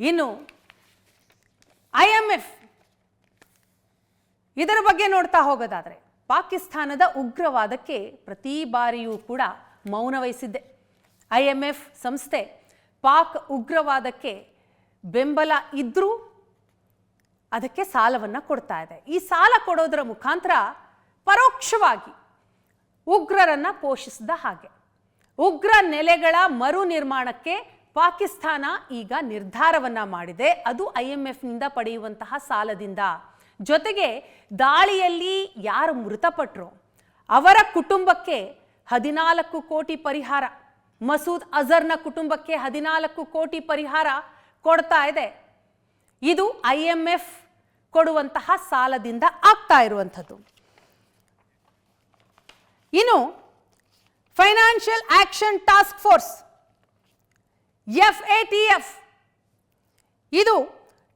ಇನ್ನು I M F ಇದರ ಬಗ್ಗೆ ನೋಡ್ತಾ ಹೋಗೋದಾದ್ರೆ ಪಾಕಿಸ್ತಾನದ ಉಗ್ರವಾದಕ್ಕೆ ಪ್ರತಿ ಬಾರಿಯೂ ಕೂಡ ಮೌನ ವಹಿಸಿದ್ದೆ. ಐ ಸಂಸ್ಥೆ ಪಾಕ್ ಉಗ್ರವಾದಕ್ಕೆ ಬೆಂಬಲ ಇದ್ರೂ ಅದಕ್ಕೆ ಸಾಲವನ್ನು ಕೊಡ್ತಾ ಇದೆ. ಈ ಸಾಲ ಕೊಡೋದರ ಮುಖಾಂತರ ಪರೋಕ್ಷವಾಗಿ ಉಗ್ರರನ್ನ ಪೋಷಿಸಿದ ಹಾಗೆ ಉಗ್ರ ನೆಲೆಗಳ ಮರು ನಿರ್ಮಾಣಕ್ಕೆ ಪಾಕಿಸ್ತಾನ ಈಗ ನಿರ್ಧಾರವನ್ನ ಮಾಡಿದೆ. ಅದು ಐ ಎಂ ಎಫ್ನಿಂದ ಪಡೆಯುವಂತಹ ಸಾಲದಿಂದ. ಜೊತೆಗೆ ದಾಳಿಯಲ್ಲಿ ಯಾರು ಮೃತಪಟ್ಟರು ಅವರ ಕುಟುಂಬಕ್ಕೆ ಹದಿನಾಲ್ಕು ಕೋಟಿ ಪರಿಹಾರ. ಮಸೂದ್ ಅಜರ್ನ ಕುಟುಂಬಕ್ಕೆ ಹದಿನಾಲ್ಕು ಕೋಟಿ ಪರಿಹಾರ ಕೊಡ್ತಾ ಇದೆ. ಇದು ಐ ಎಂ ಎಫ್ ಕೊಡುವಂತಹ ಸಾಲದಿಂದ ಆಗ್ತಾ ಇರುವಂಥದ್ದು. ಇನ್ನು, financial action task force. F A T F. ಇದು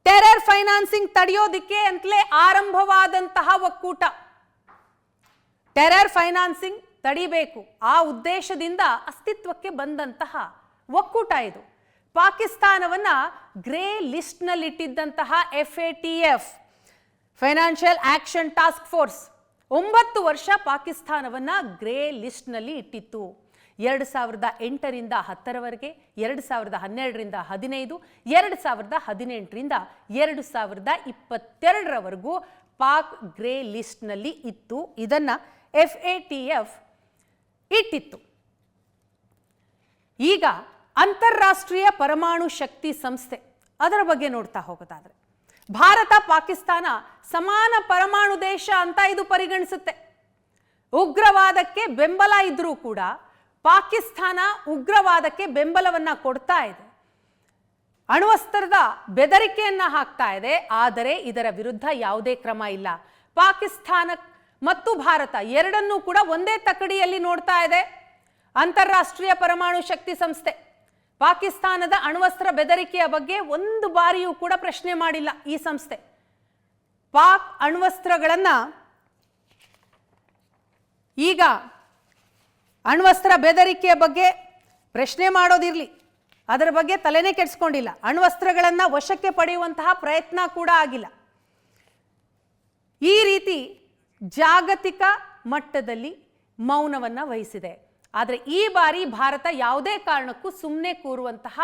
ಟೆರರ್ ಫೈನಾನ್ಸಿಂಗ್ ತಡೆಯೋದಿಕ್ಕೆ ಅಂತಲೇ ಆರಂಭವಾದಂತಹ ಒಕ್ಕೂಟ. ಟೆರರ್ ಫೈನಾನ್ಸಿಂಗ್ ತಡಿಬೇಕು. ಆ ಉದ್ದೇಶದಿಂದ ಅಸ್ತಿತ್ವಕ್ಕೆ ಬಂದಂತಹ ಒಕ್ಕೂಟ ಇದು. ಪಾಕಿಸ್ತಾನವನ್ನ grey ಲಿಸ್ಟ್ನಲ್ಲಿಟ್ಟಿದ್ದಂತಹ F A T F, financial action task force. ಒಂಬತ್ತು ವರ್ಷ ಪಾಕಿಸ್ತಾನವನ್ನ ಗ್ರೇ ಲಿಸ್ಟ್ನಲ್ಲಿ ಇಟ್ಟಿತ್ತು. ಎರಡು ಸಾವಿರದ ಎಂಟರಿಂದ ಹತ್ತರವರೆಗೆ, ಎರಡು ಸಾವಿರದ ಹನ್ನೆರಡರಿಂದ ಹದಿನೈದು, ಎರಡು ಸಾವಿರದ ಹದಿನೆಂಟರಿಂದ ಎರಡು ಸಾವಿರದ ಇಪ್ಪತ್ತೆರಡರವರೆಗೂ ಪಾಕ್ ಗ್ರೇ ಲಿಸ್ಟ್ನಲ್ಲಿ ಇತ್ತು. ಇದನ್ನ ಎಫ್ ಎ ಟಿ ಎಫ್ ಇಟ್ಟಿತ್ತು. ಈಗ ಅಂತಾರಾಷ್ಟ್ರೀಯ ಪರಮಾಣು ಶಕ್ತಿ ಸಂಸ್ಥೆ, ಅದರ ಬಗ್ಗೆ ನೋಡ್ತಾ ಹೋಗೋದಾದ್ರೆ, ಭಾರತ ಪಾಕಿಸ್ತಾನ ಸಮಾನ ಪರಮಾಣು ದೇಶ ಅಂತ ಇದು ಪರಿಗಣಿಸುತ್ತೆ. ಉಗ್ರವಾದಕ್ಕೆ ಬೆಂಬಲ ಇದ್ರೂ ಕೂಡ ಪಾಕಿಸ್ತಾನ ಉಗ್ರವಾದಕ್ಕೆ ಬೆಂಬಲವನ್ನ ಕೊಡ್ತಾ ಇದೆ. ಅಣ್ವಸ್ತ್ರದ ಬೆದರಿಕೆಯನ್ನು ಹಾಕ್ತಾ ಇದೆ, ಆದರೆ ಇದರ ವಿರುದ್ಧ ಯಾವುದೇ ಕ್ರಮ ಇಲ್ಲ. ಪಾಕಿಸ್ತಾನ ಮತ್ತು ಭಾರತ ಎರಡನ್ನೂ ಕೂಡ ಒಂದೇ ತಕಡಿಯಲ್ಲಿ ನೋಡ್ತಾ ಇದೆ. ಅಂತಾರಾಷ್ಟ್ರೀಯ ಪರಮಾಣು ಶಕ್ತಿ ಸಂಸ್ಥೆ. ಪಾಕಿಸ್ತಾನದ ಅಣ್ವಸ್ತ್ರ ಬೆದರಿಕೆಯ ಬಗ್ಗೆ ಒಂದು ಬಾರಿಯೂ ಕೂಡ ಪ್ರಶ್ನೆ ಮಾಡಿಲ್ಲ ಈ ಸಂಸ್ಥೆ. ಪಾಕ್ ಅಣ್ವಸ್ತ್ರಗಳನ್ನು ಈಗ ಅಣ್ವಸ್ತ್ರ ಬೆದರಿಕೆಯ ಬಗ್ಗೆ ಪ್ರಶ್ನೆ ಮಾಡೋದಿರಲಿ. ಅದರ ಬಗ್ಗೆ ತಲೆನೇ ಕೆಡಿಸ್ಕೊಂಡಿಲ್ಲ. ಅಣ್ವಸ್ತ್ರಗಳನ್ನು ವಶಕ್ಕೆ ಪಡೆಯುವಂತಹ ಪ್ರಯತ್ನ ಕೂಡ ಆಗಿಲ್ಲ. ಈ ರೀತಿ ಜಾಗತಿಕ ಮಟ್ಟದಲ್ಲಿ ಮೌನವನ್ನು ವಹಿಸಿದೆ. ಆದರೆ ಈ ಬಾರಿ ಭಾರತ ಯಾವುದೇ ಕಾರಣಕ್ಕೂ ಸುಮ್ಮನೆ ಕೂರುವಂತಹ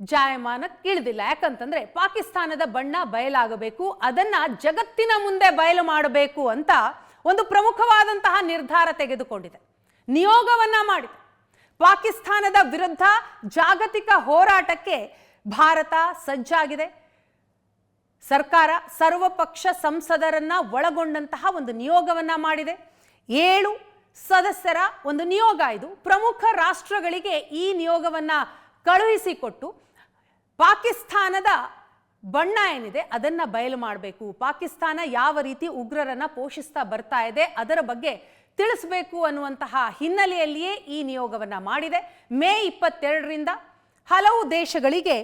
ಜಾಯಮಾನಕ್ಕೆ ಇಳಿದಿಲ್ಲ. ಯಾಕಂತಂದ್ರೆ ಪಾಕಿಸ್ತಾನದ ಬಣ್ಣ ಬಯಲಾಗಬೇಕು, ಅದನ್ನ ಜಗತ್ತಿನ ಮುಂದೆ ಬಯಲು ಮಾಡಬೇಕು ಅಂತ ಒಂದು ಪ್ರಮುಖವಾದಂತಹ ನಿರ್ಧಾರ ತೆಗೆದುಕೊಂಡಿದೆ. ನಿಯೋಗವನ್ನ ಮಾಡಿತು ಪಾಕಿಸ್ತಾನದ ವಿರುದ್ಧ ಜಾಗತಿಕ ಹೋರಾಟಕ್ಕೆ ಭಾರತ ಸಜ್ಜಾಗಿದೆ. ಸರ್ಕಾರ ಸರ್ವಪಕ್ಷ ಸಂಸದರನ್ನ ಒಳಗೊಂಡಂತಹ ಒಂದು ನಿಯೋಗವನ್ನ ಮಾಡಿದೆ. ಏಳು ಸದಸ್ಯರ ಒಂದು ನಿಯೋಗ ಇದು. ಪ್ರಮುಖ ರಾಷ್ಟ್ರಗಳಿಗೆ ಈ ನಿಯೋಗವನ್ನ ಕಳುಹಿಸಿಕೊಟ್ಟು ಪಾಕಿಸ್ತಾನದ ಬಣ್ಣ ಏನಿದೆ ಅದನ್ನ ಬಯಲು ಮಾಡಬೇಕು. ಪಾಕಿಸ್ತಾನ ಯಾವ ರೀತಿ ಉಗ್ರರನ್ನ ಪೋಷಿಸ್ತಾ ಬರ್ತಾ ಇದೆ ಅದರ ಬಗ್ಗೆ ತಿಳಿಸ್ಬೇಕು ಅನ್ನುವಂತಹ ಹಿನ್ನೆಲೆಯಲ್ಲಿಯೇ ಈ ನಿಯೋಗವನ್ನು ಮಾಡಿದೆ. ಮೇ ಇಪ್ಪತ್ತೆರಡರಿಂದ ಹಲವು ದೇಶಗಳಿಗೆ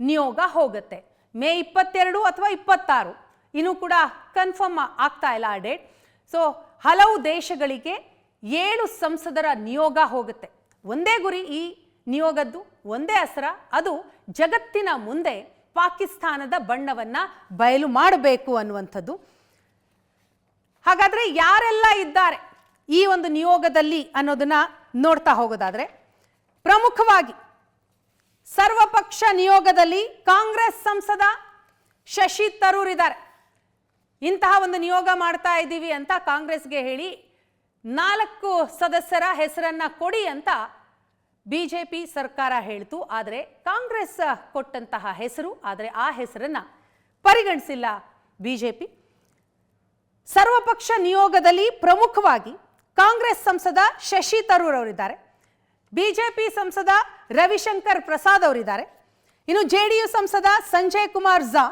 ನಿಯೋಗ ಹೋಗುತ್ತೆ. ಮೇ ಇಪ್ಪತ್ತೆರಡು ಅಥವಾ ಇಪ್ಪತ್ತಾರು. ಇನ್ನೂ ಕೂಡ ಕನ್ಫರ್ಮ್ ಆಗ್ತಾ ಇಲ್ಲ ಆ ಡೇಟ್ ಸೊ ಹಲವು ದೇಶಗಳಿಗೆ ಏಳು ಸಂಸದರ ನಿಯೋಗ ಹೋಗುತ್ತೆ. ಒಂದೇ ಗುರಿ ಈ ನಿಯೋಗದ್ದು, ಒಂದೇ ಅಸ್ತ್ರ ಅದು ಜಗತ್ತಿನ ಮುಂದೆ ಪಾಕಿಸ್ತಾನದ ಬಣ್ಣವನ್ನು ಬಯಲು ಮಾಡಬೇಕು ಅನ್ನುವಂಥದ್ದು. ಹಾಗಾದ್ರೆ ಯಾರೆಲ್ಲ ಇದ್ದಾರೆ ಈ ಒಂದು ನಿಯೋಗದಲ್ಲಿ ಅನ್ನೋದನ್ನ ನೋಡ್ತಾ ಹೋಗೋದಾದ್ರೆ ಪ್ರಮುಖವಾಗಿ ಸರ್ವಪಕ್ಷ ನಿಯೋಗದಲ್ಲಿ ಕಾಂಗ್ರೆಸ್ ಸಂಸದ ಶಶಿ ತರೂರ್ ಇದ್ದಾರೆ. ಇಂತಹ ಒಂದು ನಿಯೋಗ ಮಾಡ್ತಾ ಇದ್ದೀವಿ ಅಂತ ಕಾಂಗ್ರೆಸ್ಗೆ ಹೇಳಿ ನಾಲ್ಕು ಸದಸ್ಯರ ಹೆಸರನ್ನ ಕೊಡಿ ಅಂತ ಬಿ ಜೆ ಪಿ ಸರ್ಕಾರ ಹೇಳ್ತು. ಆದರೆ ಕಾಂಗ್ರೆಸ್ ಕೊಟ್ಟಂತಹ ಹೆಸರು, ಆದರೆ ಆ ಹೆಸರನ್ನ ಪರಿಗಣಿಸಿಲ್ಲ ಬಿಜೆಪಿ. ಸರ್ವಪಕ್ಷ ನಿಯೋಗದಲ್ಲಿ ಪ್ರಮುಖವಾಗಿ ಕಾಂಗ್ರೆಸ್ ಸಂಸದ ಶಶಿ ತರೂರ್ ಅವರಿದ್ದಾರೆ. ಬಿಜೆಪಿ ಸಂಸದ ರವಿಶಂಕರ್ ಪ್ರಸಾದ್ ಅವರಿದ್ದಾರೆ. ಇನ್ನು ಜೆಡಿಯು ಸಂಸದ ಸಂಜಯ್ ಕುಮಾರ್ ಝಾ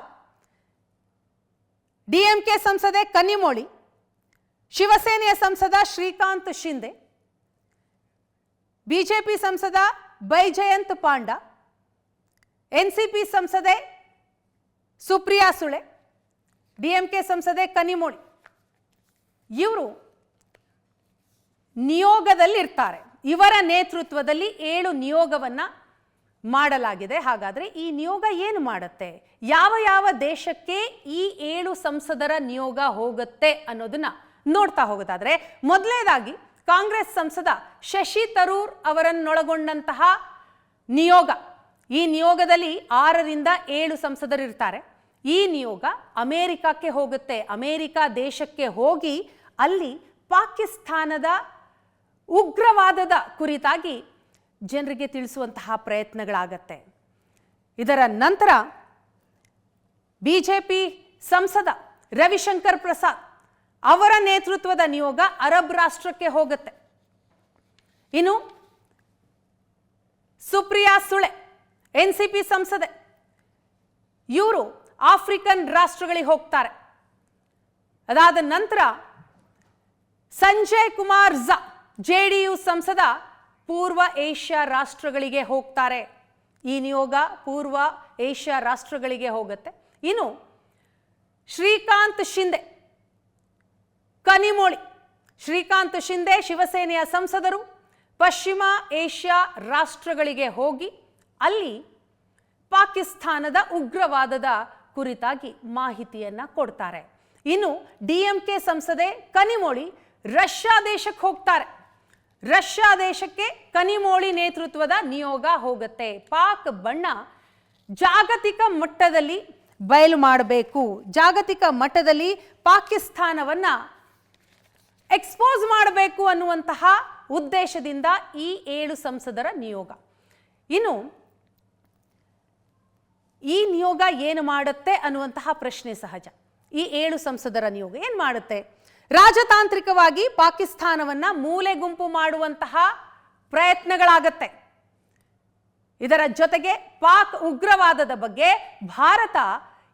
ಡಿಎಂಕೆ ಸಂಸದೆ ಕನ್ನಿಮೋಳಿ, ಶಿವಸೇನೆಯ ಸಂಸದ ಶ್ರೀಕಾಂತ್ ಶಿಂದೆ ಬಿಜೆಪಿ ಸಂಸದ ಬೈಜಯಂತ್ ಪಾಂಡ ಎನ್ಸಿಪಿ ಸಂಸದೆ ಸುಪ್ರಿಯಾ ಸುಳೆ ಡಿಎಂಕೆ ಸಂಸದೆ ಕನ್ನಿಮೋಳಿ. ಇವರು ನಿಯೋಗದಲ್ಲಿರ್ತಾರೆ. ಇವರ ನೇತೃತ್ವದಲ್ಲಿ ಏಳು ನಿಯೋಗವನ್ನ ಮಾಡಲಾಗಿದೆ. ಹಾಗಾದ್ರೆ ಈ ನಿಯೋಗ ಏನು ಮಾಡುತ್ತೆ? ಯಾವ ಯಾವ ದೇಶಕ್ಕೆ ಈ ಏಳು ಸಂಸದರ ನಿಯೋಗ ಹೋಗುತ್ತೆ ಅನ್ನೋದನ್ನ ನೋಡ್ತಾ ಹೋಗೋದಾದ್ರೆ ಮೊದಲನೇದಾಗಿ ಕಾಂಗ್ರೆಸ್ ಸಂಸದ ಶಶಿ ತರೂರ್ ಅವರನ್ನೊಳಗೊಂಡಂತಹ ನಿಯೋಗ. ಈ ನಿಯೋಗದಲ್ಲಿ ಆರರಿಂದ ಏಳು ಸಂಸದರಿರ್ತಾರೆ. ಈ ನಿಯೋಗ ಅಮೇರಿಕಕ್ಕೆ ಹೋಗುತ್ತೆ. ಅಮೇರಿಕ ದೇಶಕ್ಕೆ ಹೋಗಿ ಅಲ್ಲಿ ಪಾಕಿಸ್ತಾನದ ಉಗ್ರವಾದದ ಕುರಿತಾಗಿ ಜನರಿಗೆ ತಿಳಿಸುವಂತಹ ಪ್ರಯತ್ನಗಳಾಗತ್ತೆ. ಇದರ ನಂತರ ಬಿ ಜೆ ಪಿ ಸಂಸದ ರವಿಶಂಕರ್ ಪ್ರಸಾದ್ ಅವರ ನೇತೃತ್ವದ ನಿಯೋಗ ಅರಬ್ ರಾಷ್ಟ್ರಕ್ಕೆ ಹೋಗುತ್ತೆ. ಇನ್ನು Supriya Sule N C P ಸಂಸದೆ, ಇವರು ಆಫ್ರಿಕನ್ ರಾಷ್ಟ್ರಗಳಿಗೆ ಹೋಗ್ತಾರೆ. ಅದಾದ ನಂತರ ಸಂಜಯ್ ಕುಮಾರ್ ಝ, ಜೆ ಯು ಸಂಸದ, ಪೂರ್ವ ಏಷ್ಯಾ ರಾಷ್ಟ್ರಗಳಿಗೆ ಹೋಗ್ತಾರೆ. ಈ ನಿಯೋಗ ಪೂರ್ವ ಏಷ್ಯಾ ರಾಷ್ಟ್ರಗಳಿಗೆ ಹೋಗುತ್ತೆ. ಇನ್ನು ಶ್ರೀಕಾಂತ್ ಶಿಂದೆ ಕನಿಮೋಳಿ, ಶ್ರೀಕಾಂತ್ ಶಿಂದೆ ಶಿವಸೇನೆಯ ಸಂಸದರು, ಪಶ್ಚಿಮ ಏಷ್ಯಾ ರಾಷ್ಟ್ರಗಳಿಗೆ ಹೋಗಿ ಅಲ್ಲಿ ಪಾಕಿಸ್ತಾನದ ಉಗ್ರವಾದದ ಕುರಿತಾಗಿ ಮಾಹಿತಿಯನ್ನ ಕೊಡ್ತಾರೆ. ಇನ್ನು ಡಿಎಂಕೆ ಸಂಸದೆ ಕನಿಮೋಳಿ ರಷ್ಯಾ ದೇಶಕ್ಕೆ ಹೋಗ್ತಾರೆ. ರಷ್ಯಾ ದೇಶಕ್ಕೆ ಕನಿಮೋಳಿ ನೇತೃತ್ವದ ನಿಯೋಗ ಹೋಗುತ್ತೆ. ಪಾಕ್ ಬಣ್ಣ ಜಾಗತಿಕ ಮಟ್ಟದಲ್ಲಿ ಬಯಲು ಮಾಡಬೇಕು. ಜಾಗತಿಕ ಮಟ್ಟದಲ್ಲಿ ಪಾಕಿಸ್ತಾನವನ್ನ ಎಕ್ಸ್ಪೋಸ್ ಮಾಡಬೇಕು ಅನ್ನುವಂತಹ ಉದ್ದೇಶದಿಂದ ಈ ಏಳು ಸಂಸದರ ನಿಯೋಗ. ಇನ್ನು ಈ ನಿಯೋಗ ಏನು ಮಾಡುತ್ತೆ ಅನ್ನುವಂತಹ ಪ್ರಶ್ನೆ ಸಹಜ. ಈ ಏಳು ಸಂಸದರ ನಿಯೋಗ ಏನು ಮಾಡುತ್ತೆ? ರಾಜತಾಂತ್ರಿಕವಾಗಿ ಪಾಕಿಸ್ತಾನವನ್ನ ಮೂಲೆ ಗುಂಪು ಮಾಡುವಂತಹ ಪ್ರಯತ್ನಗಳಾಗತ್ತೆ. ಇದರ ಜೊತೆಗೆ ಪಾಕ್ ಉಗ್ರವಾದದ ಬಗ್ಗೆ ಭಾರತ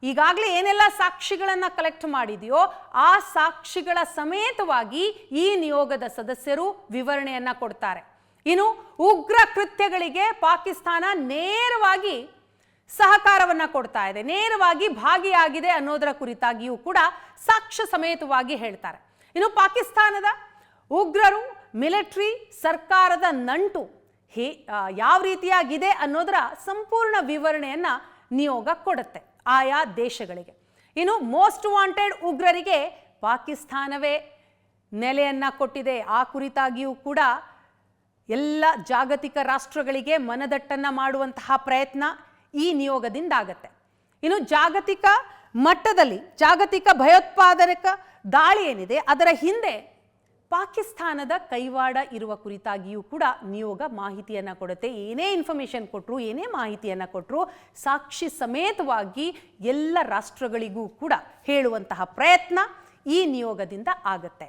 ಈಗಾಗಲೇ ಏನೆಲ್ಲ ಸಾಕ್ಷಿಗಳನ್ನ ಕಲೆಕ್ಟ್ ಮಾಡಿದೆಯೋ ಆ ಸಾಕ್ಷಿಗಳ ಸಮೇತವಾಗಿ ಈ ನಿಯೋಗದ ಸದಸ್ಯರು ವಿವರಣೆಯನ್ನ ಕೊಡ್ತಾರೆ. ಇನ್ನು ಉಗ್ರ ಕೃತ್ಯಗಳಿಗೆ ಪಾಕಿಸ್ತಾನ ನೇರವಾಗಿ ಸಹಕಾರವನ್ನ ಕೊಡ್ತಾ ಇದೆ. ನೇರವಾಗಿ ಭಾಗಿಯಾಗಿದೆ ಅನ್ನೋದರ ಕುರಿತಾಗಿಯೂ ಕೂಡ ಸಾಕ್ಷ್ಯ ಸಮೇತವಾಗಿ ಹೇಳ್ತಾರೆ. ಇನ್ನು ಪಾಕಿಸ್ತಾನದ ಉಗ್ರರು, ಮಿಲಿಟರಿ ಸರ್ಕಾರದ ನಂಟು ಹೇ ಯಾವ ರೀತಿಯಾಗಿದೆ ಅನ್ನೋದರ ಸಂಪೂರ್ಣ ವಿವರಣೆಯನ್ನ ನಿಯೋಗ ಕೊಡುತ್ತೆ ಆಯಾ ದೇಶಗಳಿಗೆ. ಇನ್ನು ಮೋಸ್ಟ್ ವಾಂಟೆಡ್ ಉಗ್ರರಿಗೆ ಪಾಕಿಸ್ತಾನವೇ ನೆಲೆಯನ್ನ ಕೊಟ್ಟಿದೆ. ಆ ಕುರಿತಾಗಿಯೂ ಕೂಡ ಎಲ್ಲ ಜಾಗತಿಕ ರಾಷ್ಟ್ರಗಳಿಗೆ ಮನದಟ್ಟನ್ನ ಮಾಡುವಂತಹ ಪ್ರಯತ್ನ ಈ ನಿಯೋಗದಿಂದ ಆಗತ್ತೆ ಇನ್ನು ಜಾಗತಿಕ ಮಟ್ಟದಲ್ಲಿ, ಜಾಗತಿಕ ಭಯೋತ್ಪಾದಕ ದಾಳಿ ಏನಿದೆ, ಅದರ ಹಿಂದೆ ಪಾಕಿಸ್ತಾನದ ಕೈವಾಡ ಇರುವ ಕುರಿತಾಗಿಯೂ ಕೂಡ ನಿಯೋಗ ಮಾಹಿತಿಯನ್ನು ಕೊಡುತ್ತೆ. ಏನೇ ಇನ್ಫಾರ್ಮೇಷನ್ ಕೊಟ್ಟರು ಏನೇ ಮಾಹಿತಿಯನ್ನು ಕೊಟ್ಟರು ಸಾಕ್ಷಿ ಸಮೇತವಾಗಿ ಎಲ್ಲ ರಾಷ್ಟ್ರಗಳಿಗೂ ಕೂಡ ಹೇಳುವಂತಹ ಪ್ರಯತ್ನ ಈ ನಿಯೋಗದಿಂದ ಆಗತ್ತೆ.